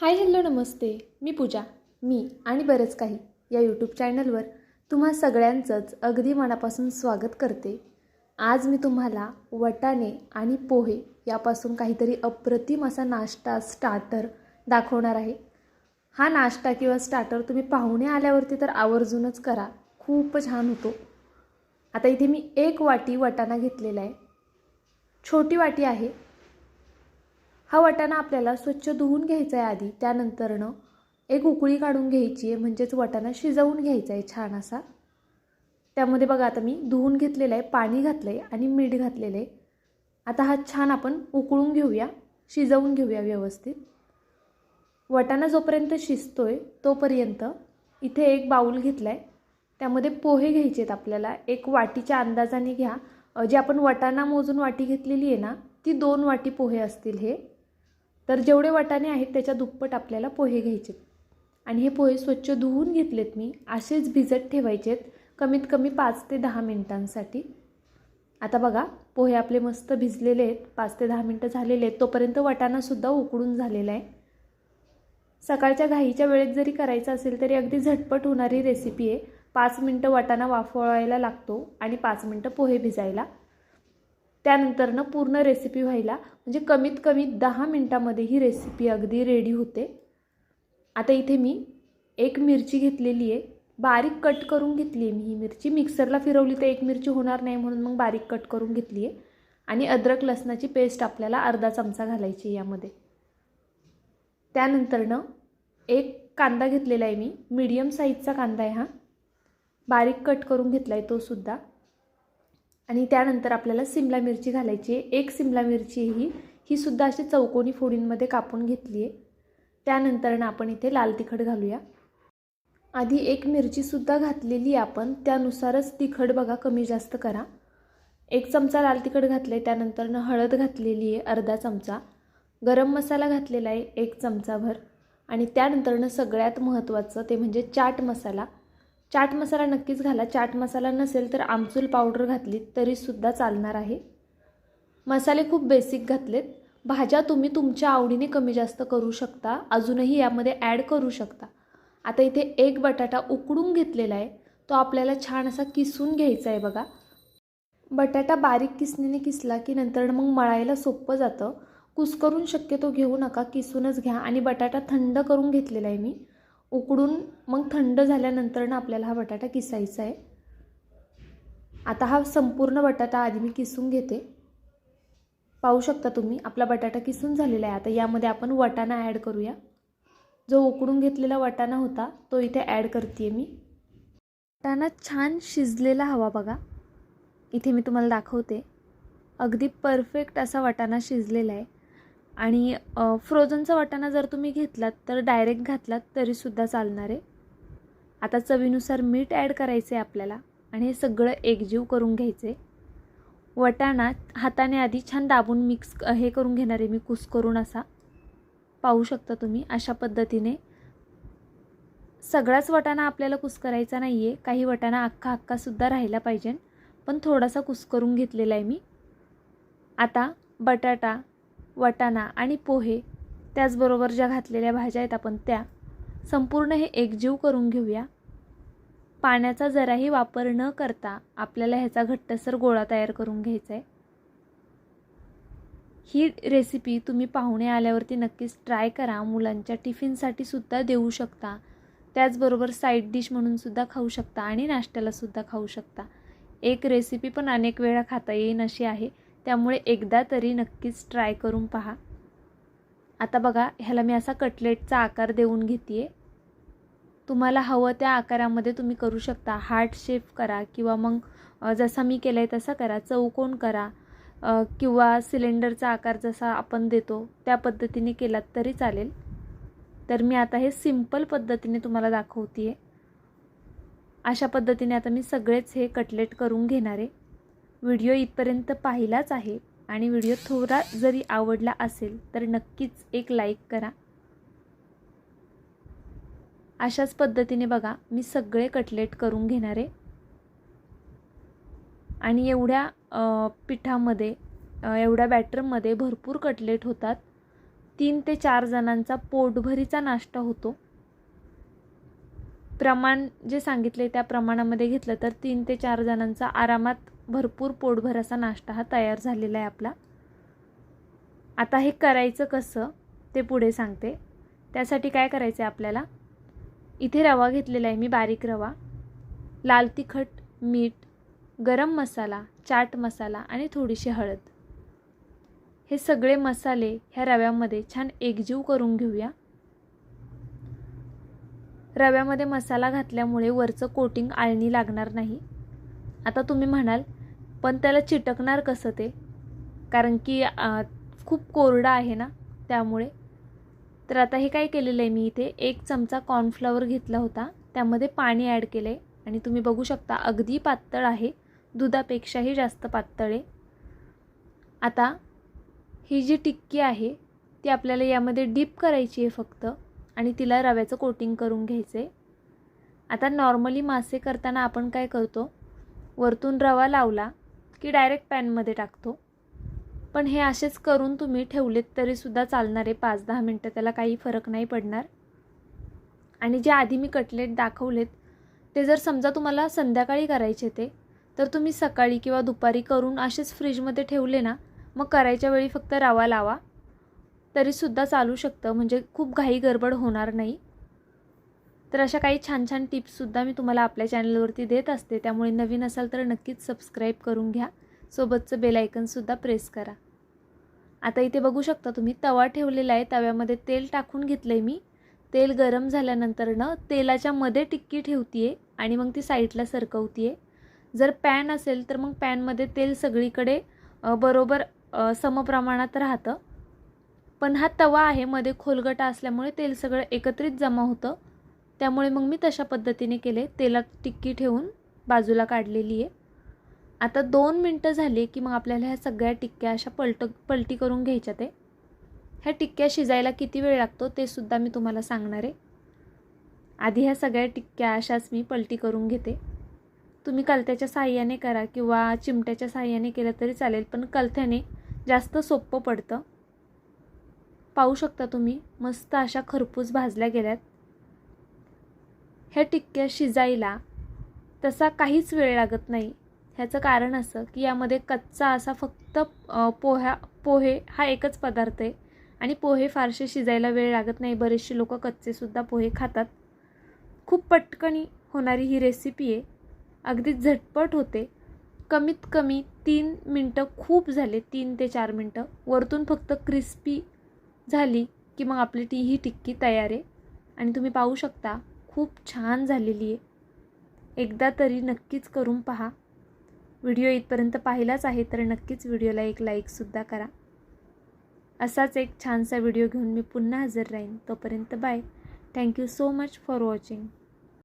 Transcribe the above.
Hi hello नमस्ते. मी पूजा. मी आणि बरंच काही या यूट्यूब चॅनलवर तुम्हा सगळ्यांचंच अगदी मनापासून स्वागत करते. आज मी तुम्हाला वटाणे आणि पोहे यापासून काहीतरी अप्रतिम असा नाश्ता स्टार्टर दाखवणार आहे. हा नाश्ता किंवा स्टार्टर तुम्ही पाहुणे आल्यावरती तर आवर्जूनच करा. खूप छान होतो. आता इथे मी एक वाटी वटाणा घेतलेला आहे. छोटी वाटी आहे. हा वटाणा आपल्याला स्वच्छ धुवून घ्यायचा आहे आधी त्यानंतरनं एक उकळी काढून घ्यायची आहे म्हणजेच वटाणा शिजवून घ्यायचा आहे छान असा. त्यामध्ये बघा आता मी धुवून घेतलेलं आहे पाणी घातलं आहे आणि मीठ घातलेलं आहे आता हा छान आपण उकळून घेऊया शिजवून घेऊया व्यवस्थित. वटाणा जोपर्यंत शिजतो आहे तोपर्यंत इथे एक बाऊल घेतला आहे त्यामध्ये पोहे घ्यायचे आहेत आपल्याला. एक वाटीच्या अंदाजाने घ्या. जे आपण वटाणा मोजून वाटी घेतलेली आहे ना ती दोन वाटी पोहे असतील हे. तर जेवढे वाटाणे आहेत त्याच्या दुप्पट आपल्याला पोहे घ्यायचे आणि हे पोहे स्वच्छ धुवून घेतलेत मी असेच भिजत ठेवायचेत कमीत कमी पाच ते दहा मिनटांसाठी. आता बघा पोहे आपले मस्त भिजलेले आहेत पाच ते दहा मिनटं झालेले आहेत तोपर्यंत वटाणासुद्धा उकडून झालेला आहे. सकाळच्या घाईच्या वेळेत जरी करायचं असेल तरी अगदी झटपट होणारी रेसिपी आहे. पाच मिनटं वाटाणा वाफवायला लागतो आणि पाच मिनटं पोहे भिजायला. त्यानंतरनं पूर्ण रेसिपी व्हायला म्हणजे कमीत कमी दहा मिनटामध्ये ही रेसिपी अगदी रेडी होते. आता इथे मी एक मिरची घेतलेली आहे. बारीक कट करून घेतली आहे मी ही मिरची. मिक्सरला फिरवली तर एक मिरची होणार नाही म्हणून मग बारीक कट करून घेतली आहे. आणि अद्रक लसणाची पेस्ट आपल्याला अर्धा चमचा घालायची यामध्ये. त्यानंतरनं एक कांदा घेतलेला आहे मी. मीडियम साईजचा कांदा आहे हा. बारीक कट करून घेतला आहे तो सुद्धा. आणि त्यानंतर आपल्याला सिमला मिरची घालायची आहे. एक सिमला मिरची ही ही सुद्धा अशी चौकोनी फोडींमध्ये कापून घेतली आहे. त्यानंतरनं आपण इथे लाल तिखट घालूया. आधी एक मिरचीसुद्धा घातलेली आहे आपण त्यानुसारच तिखट बघा कमी जास्त करा. एक चमचा लाल तिखट घातलं आहे त्यानंतरनं हळद घातलेली आहे अर्धा चमचा. गरम मसाला घातलेला आहे एक चमचाभर. आणि त्यानंतरनं सगळ्यात महत्त्वाचं ते म्हणजे चाट मसाला. चाट मसाला नक्कीच घाला. चाट मसाला नसेल तर आमचूल पावडर घातली तरीसुद्धा चालणार आहे. मसाले खूप बेसिक घातलेत. भाज्या तुम्ही तुमच्या आवडीने कमी जास्त करू शकता. अजूनही यामध्ये ॲड करू शकता. आता इथे एक बटाटा उकडून घेतलेला आहे. तो आपल्याला छान असा किसून घ्यायचा आहे बघा. बटाटा बारीक किसणीने किसला की नंतर मग मळायला सोपं जातं. कुस्करून शक्यतो घेऊ नका. किसूनच घ्या. आणि बटाटा थंड करून घेतलेला आहे मी. उकडून मग थंड झाल्यानंतरनं आपल्याला हा बटाटा किसायचा आहे. आता हा संपूर्ण बटाटा आधी मी किसून घेते. पाहू शकता तुम्ही आपला बटाटा किसून झालेला आहे. आता यामध्ये आपण वटाणा ॲड करूया. जो उकडून घेतलेला वटाणा होता तो इथे ॲड करते मी. वटाणा छान शिजलेला हवा बघा. इथे मी तुम्हाला दाखवते. अगदी परफेक्ट असा वटाणा शिजलेला आहे. आणि फ्रोझनचा वाटाणा जर तुम्ही घेतलात तर डायरेक्ट घातलात तरीसुद्धा चालणार आहे. आता चवीनुसार मीठ ॲड करायचं आहे आपल्याला आणि हे सगळं एकजीव करून घ्यायचे वटाणा हाताने आधी छान दाबून मिक्स हे करून घेणार आहे मी कुस करून असा. पाहू शकता तुम्ही अशा पद्धतीने. सगळाच वटाणा आपल्याला कुस करायचा नाही आहे काही वटाणा अख्खा अख्खासुद्धा राहिला पाहिजे. पण थोडासा कुस करून घेतलेला आहे मी. आता बटाटा वटाणा आणि पोहे त्याचबरोबर ज्या घातलेल्या भाज्या आहेत आपण त्या संपूर्ण हे एकजीव करून घेऊया. पाण्याचा जराही वापर न करता आपल्याला ह्याचा घट्टसर गोळा तयार करून घ्यायचा आहे ही रेसिपी तुम्ही पाहुणे आल्यावरती नक्कीच ट्राय करा. मुलांच्या टिफिनसाठी सुद्धा देऊ शकता. त्याचबरोबर साईड डिश म्हणून सुद्धा खाऊ शकता आणि नाश्त्यालासुद्धा खाऊ शकता. एक रेसिपी पण अनेक वेळा खाता येईन अशी आहे. त्यामुळे एकदा तरी नक्कीच ट्राय करून पहा. आता बघा ह्याला मी असा कटलेटचा आकार देऊन घेते आहे तुम्हाला हवं त्या आकारामध्ये तुम्ही करू शकता. हार्ट शेप करा किंवा मग जसा मी केला आहे तसा करा. चौकोन करा किंवा सिलेंडरचा आकार जसा आपण देतो त्या पद्धतीने केलात तरी चालेल. तर मी आता हे सिंपल पद्धतीने तुम्हाला दाखवते आहे अशा पद्धतीने आता मी सगळेच हे कटलेट करून घेणार आहे. व्हिडिओ इथपर्यंत पाहिलाच आहे आणि व्हिडिओ थोडा जरी आवडला असेल तर नक्कीच एक लाईक करा. अशाच पद्धतीने बघा मी सगळे कटलेट करून घेणार. आहे आणि एवढ्या पिठामध्ये एवढ्या बॅटरमध्ये भरपूर कटलेट होतात. तीन ते चार जणांचा पोटभरीचा नाश्ता होतो. प्रमाण जे सांगितले त्या प्रमाणामध्ये घेतलं तर तीन ते चार जणांचा आरामात भरपूर पोटभर असा नाश्ता हा तयार झालेला आहे आपला. आता हे करायचं कसं ते पुढे सांगते. त्यासाठी काय करायचं आहे आपल्याला? इथे रवा घेतलेला आहे मी बारीक रवा. लाल तिखट मीठ गरम मसाला चाट मसाला आणि थोडीशी हळद. हे सगळे मसाले ह्या रव्यामध्ये छान एकजीव करून घेऊया. रव्यामध्ये मसाला घातल्यामुळे वरचं कोटिंग आळणी लागणार नाही. आता तुम्ही म्हणाल पण त्याला चिटकणार कसं ते? कारण की खूप कोरडा आहे ना त्यामुळे. तर आता हे काय केलेलं आहे मी इथे? एक चमचा कॉर्नफ्लॉवर घेतला होता. त्यामध्ये पाणी ॲड केलं आहे आणि तुम्ही बघू शकता अगदी पातळ आहे. दुधापेक्षाही जास्त पातळ आहे. आता ही जी टिक्की आहे ती आपल्याला यामध्ये डीप करायची आहे फक्त. आणि तिला रव्याचं कोटिंग करून घ्यायचं आहे आता नॉर्मली मासे करताना आपण काय करतो? वरतून रवा लावला. की डायरेक्ट पॅनमध्ये टाकतो. पण हे असेच करून तुम्ही ठेवलेत तरीसुद्धा चालणार आहे पाच दहा मिनटं त्याला काही फरक नाही पडणार. आणि जे आधी मी कटलेट दाखवलेत ते जर समजा तुम्हाला संध्याकाळी करायचे ते तर तुम्ही सकाळी किंवा दुपारी करून असेच फ्रीजमध्ये ठेवले ना मग करायच्या वेळी फक्त रवा लावा. तरीसुद्धा चालू शकतं म्हणजे खूप घाई गडबड होणार नाही. तर अशा काही छान छान टिप्ससुद्धा मी तुम्हाला आपल्या चॅनलवरती देत असते. त्यामुळे नवीन असाल तर नक्कीच सबस्क्राईब करून घ्या. सोबतचं बेलायकनसुद्धा प्रेस करा. आता इथे बघू शकता तुम्ही तवा ठेवलेला आहे. तव्यामध्ये तेल टाकून घेतलं आहे मी. तेल गरम झाल्यानंतर न तेलाच्या मध्ये टिक्की ठेवते आहे आणि मग ती साईडला सरकवते आहे जर पॅन असेल तर मग पॅनमध्ये तेल सगळीकडे बरोबर समप्रमाणात राहतं. पण हा तवा आहे मध्ये खोलगटा असल्यामुळे तेल सगळं एकत्रित जमा होतं. त्यामुळे मग मी तशा पद्धतीने केले. तेलात टिक्की ठेवून बाजूला काढलेली आहे. आता दोन मिनटं झाली की मग आपल्याला ह्या सगळ्या टिक्क्या अशा पलट पलटी करून घ्यायच्या ते. ह्या टिक्क्या शिजायला किती वेळ लागतो ते सुद्धा मी तुम्हाला सांगणार आहे. आधी ह्या सगळ्या टिक्क्या अशाच मी पलटी करून घेते. तुम्ही कलत्याच्या साह्याने करा किंवा चिमट्याच्या साह्याने केलं तरी चालेल पण कलथ्याने जास्त सोपं पडतं. पाहू शकता तुम्ही मस्त अशा खरपूस भाजल्या गेल्यात. ह्या टिक्क्या शिजायला तसा काहीच वेळ लागत नाही. ह्याचं कारण असं की यामध्ये कच्चा असा फक्त पोह्या पोहे हा एकच पदार्थ आहे. आणि पोहे फारसे शिजायला वेळ लागत नाही. बरेचसे लोक कच्चेसुद्धा पोहे खातात. खूप पटकनी होणारी ही रेसिपी आहे. अगदी झटपट होते. कमीत कमी तीन मिनटं खूप झाले तीन ते चार मिनटं. वरतून फक्त क्रिस्पी झाली की मग आपली टी ही टिक्की तयार आहे. आणि तुम्ही पाहू शकता खूप छान झालेली आहे. एकदा तरी नक्कीच करून पहा. व्हिडिओ इथपर्यंत पाहिलाच आहे तर नक्कीच व्हिडिओला एक लाईकसुद्धा करा. असाच एक छानसा व्हिडिओ घेऊन मी पुन्हा हजर राहीन. तोपर्यंत bye thank you so much for watching